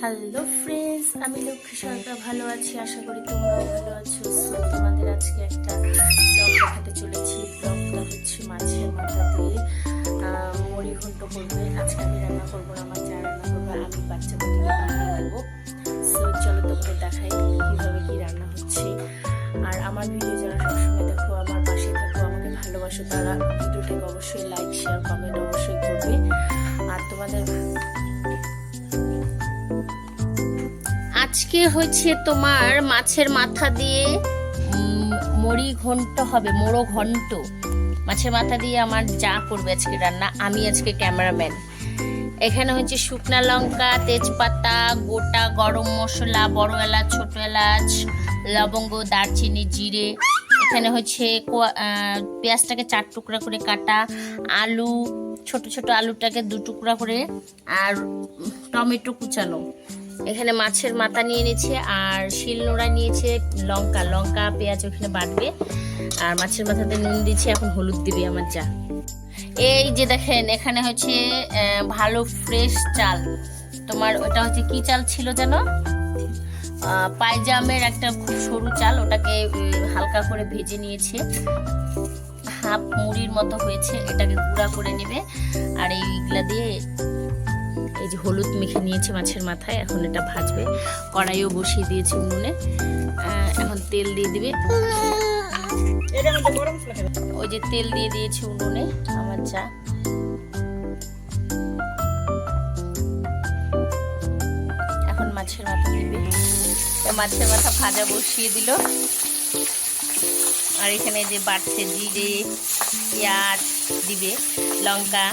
Hello friends আমি লক্ষ্মী সরকার ভালো আছি। আশা করি তোমরাও ভালো আছো। So, তোমাদের আজকে একটা ব্লগ দেখাতে চলেছি। ব্লগটা হচ্ছে মাছের মাথা দিয়ে ঘন্ট করবে। আজকে আমি রান্না করব না আমার যা রান্না করবে আমি দিকে বানিয়ে দেবো সো চলো তোমাদের দেখাই কীভাবে কি রান্না হচ্ছে। আর আমার ভিডিও যারা সবসময় দেখো আমার পাশে থাকো আমাকে ভালোবাসো তারা ভিডিওটাকে অবশ্যই লাইক শেয়ার কমেন্ট অবশ্যই আজকে হচ্ছে তোমার মাছের মাথা দিয়ে মুড়ি ঘন্ট হবে, মোড়ো ঘন্ট। মাছের মাথা দিয়ে আমার যা করবে আজকে রান্না, আমি আজকে ক্যামেরাম্যান। এখানে হচ্ছে শুকনা লঙ্কা, তেজপাতা, গোটা গরম মশলা, বড় এলাচ, ছোট এলাচ, লবঙ্গ, দারচিনি, জিরে। এখানে হচ্ছে পেঁয়াজটাকে চার টুকরা করে কাটা, আলু, ছোট ছোট আলুটাকে দু টুকরা করে, আর টমেটো কুচানো। এখানে মাছের মাথা নিয়ে নিয়েছে, আর শিলনোড়া নিয়েছে, লঙ্কা লঙ্কা, পেঁয়াজ ওখানে বাটবে, আর মাছের মাথাতে নুন দিচ্ছে এখন হলুদ দিবে আমার যা। এই যে দেখেন, এখানে হচ্ছে ভালো ফ্রেশ চাল। তোমার ওটা হচ্ছে কি চাল ছিল যেন পায়জামের একটা খুব সরু চাল, ওটাকে হালকা করে ভেজে নিয়েছে। হাফ মুড়ির মতো হয়েছে, এটাকে গুঁড়া করে নেবে, আর এইগুলা দিয়ে যে হলুদ মেখে নিয়েছি মাছের মাথায়, এখন এটা ভাজবে। কড়াইও বসিয়ে দিয়েছে উনুনে। এখন তেল দিয়ে দিবে। ওই যে তেল দিয়ে দিয়েছে উনুনে আমার চা। এখন মাছের মাথা দিবে। মাছের মাথা ভাজা বসিয়ে দিল। আর এখানে যে বাড়ছে জিরে, পেঁয়াজ, দিবে, লঙ্কা,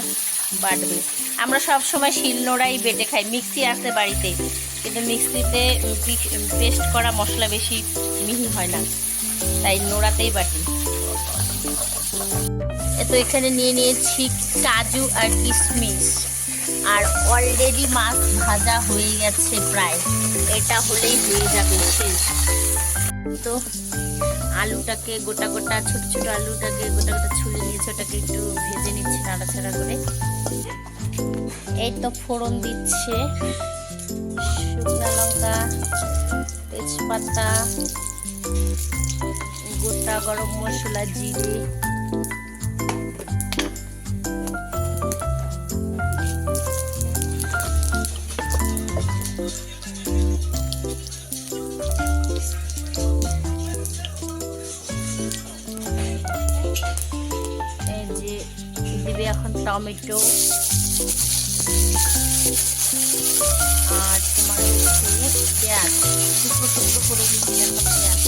বাটবে। আমরা সব সময় শিলনোড়াই বেটে খাই, মিক্সি আছে বাড়িতে। কিন্তু মিক্সিতে পেস্ট করা মশলা বেশি মিহি হয় না। তাই নোড়াতেই বাটি। তো এখানে নিয়ে নিয়েছি কাজু আর কিশমিশ। আর অলরেডি মাছ ভাজা হয়ে গেছে প্রায়। এটা হলেই হয়ে যাবে শেষ। তো আলুটাকে গোটা গোটা, ছোট ছোট আলুটাকে গোটা গোটা ছুলে নিয়েছে ওটাকে একটু ভেজে নিচ্ছে নাড়াচাড়া করে। এই তো ফোড়ন দিচ্ছে। শুকনো লঙ্কা, তেজপাতা, গোটা গরম মশলা, জিরে। এই যে দিবে এখন টমেটো। আর তোমার হচ্ছে পেঁয়াজ। টুকরো টুকরো করে নিয়ে পেঁয়াজ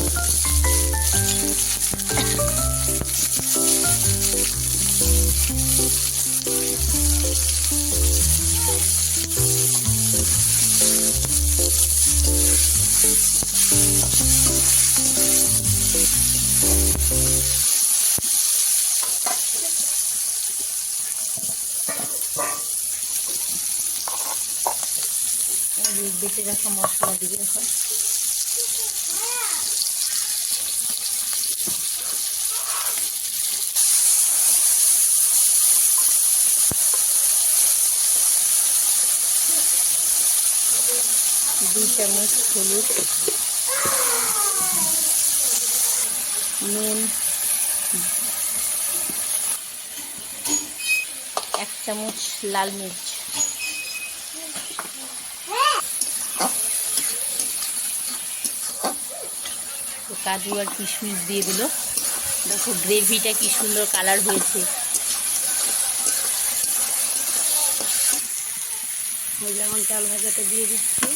বেটে রাখা মশলা দিয়ে এখন দুই চামচ হলুদ নুন এক চামচ লাল মির্চ। কাজু আর কিশমিশ দিয়ে দিল। দেখো গ্রেভিটা কি সুন্দর কালার হয়েছে। যেমন চাল ভাজাটা দিয়ে দিচ্ছি।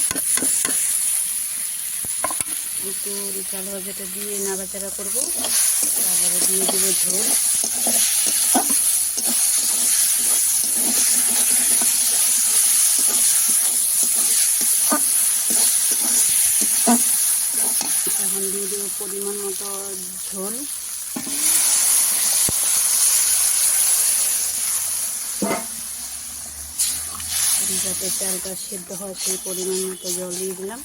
একটু চাল ভাজাটা দিয়ে নাড়াচাড়া করব। তারপরে দিয়ে দেবো ঝোল এখন দিয়ে দেবো পরিমাণ মতো ঝোল। যাতে চালটা সেদ্ধ হয়, সেই পরিমাণ মতো জল দিয়ে দিলাম।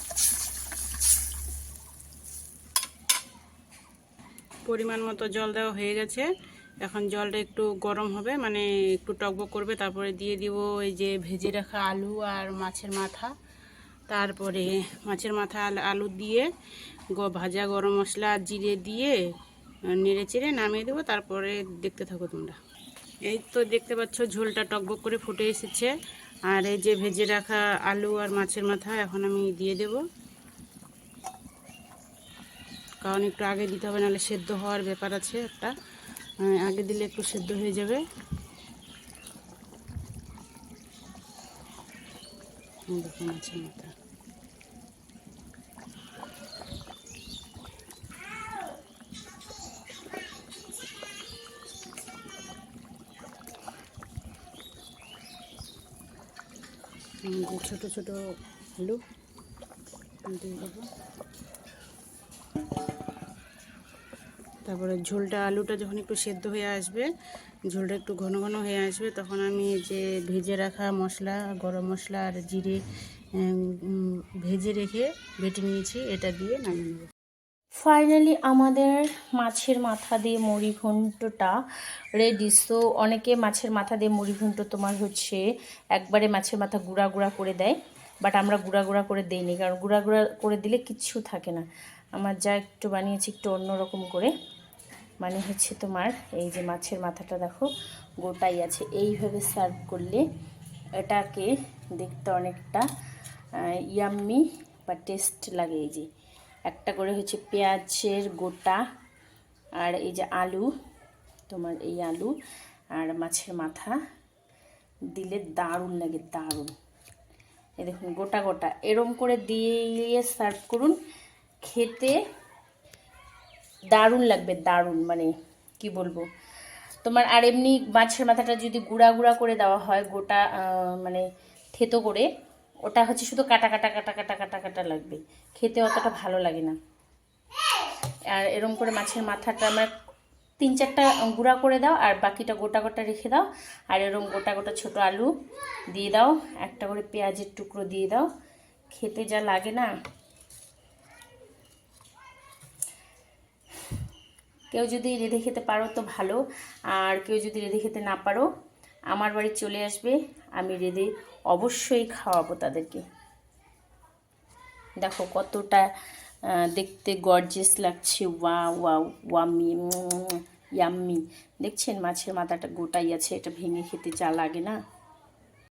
পরিমাণ মতো জল দেওয়া হয়ে গেছে। এখন জলটা একটু গরম হবে মানে একটু টকবক করবে, তারপরে দিয়ে দিব ওই যে ভেজে রাখা আলু আর মাছের মাথা। তারপরে মাছের মাথা আল- দিয়ে ভাজা গরম মশলা, জিরে দিয়ে নেড়ে চেড়ে নামিয়ে দেবো, তারপরে দেখতে থাকো তোমরা। এই তো দেখতে পাচ্ছ, ঝোলটা টকবক করে ফুটে এসেছে। আর এই যে ভেজে রাখা আলু আর মাছের মাথা এখন আমি দিয়ে দেব। কারণ একটু আগে দিতে হবে, নাহলে সেদ্ধ হওয়ার ব্যাপার আছে একটা। আগে দিলে একটু সেদ্ধ হয়ে যাবে। মাছের মাথা। যে ছোটো ছোট আলু। দিয়ে তারপরে ঝোলটা, আলুটা যখন একটু সেদ্ধ হয়ে আসবে, ঝোলটা একটু ঘন ঘন হয়ে আসবে, তখন আমি যে ভেজে রাখা মশলা, গরম মশলা আর জিরে ভেজে রেখে বেটে নিয়েছি, এটা দিয়ে নামিয়ে নেব। ফাইনালি আমাদের মাছের মাথা দিয়ে মুড়ি ঘন্টটা রেডি সো অনেকে মাছের মাথা দিয়ে মুড়ি ঘন্ট তোমার হচ্ছে একবারে মাছের মাথা গুঁড়া গুঁড়া করে দেয় বাট আমরা গুঁড়া গুঁড়া করে দিইনি, কারণ গুঁড়া গুঁড়া করে দিলে কিচ্ছু থাকে না। আমার যা একটু বানিয়েছি একটু অন্যরকম করে মানে হচ্ছে তোমার এই যে মাছের মাথাটা দেখো, গোটাই আছে। এইভাবে সার্ভ করলে এটাকে দেখতে অনেকটা ইয়াম্মি বা টেস্ট লাগে এই যে। একটা করে হচ্ছে পেঁয়াজের গোটা আর এই যে আলু, তোমার এই আলু আর মাছের মাথা, দিলে দারুণ লাগে, দারুণ। এই দেখুন, গোটা গোটা। এরম করে দিয়ে সার্ভ করুন, খেতে দারুণ লাগবে, দারুণ মানে কি বলব? তোমার আর এমনি মাছের মাথাটা যদি গুঁড়া গুঁড়া করে দেওয়া হয়, গোটা মানে থেতো করে ওটা হচ্ছে শুধু কাটা কাটা কাটা কাটা কাটা কাটা লাগবে। খেতে অতটা ভালো লাগে না। আর এরম করে মাছের মাথাটা আমার তিন, চারটা গুঁড়া করে দাও, আর বাকিটা গোটা গোটা রেখে দাও। আর এরম গোটা গোটা ছোট আলু দিয়ে দাও। একটা করে পেঁয়াজের টুকরো দিয়ে দাও। খেতে যা লাগে না। কেউ যদি রেঁধে খেতে পারো তো ভালো। আর কেউ যদি রেঁধে খেতে না পারো, আমার বাড়ি চলে আসবে। আমি রেঁধে অবশ্যই খাওয়াবো তাদেরকে। দেখো কতটা দেখতে গর্জেস লাগছে। ওয়া ওয়া ওয়ামি ইয়াম্মি। দেখছেন মাছের মাথাটা গোটাই আছে, এটা ভেঙে খেতে যা লাগে না?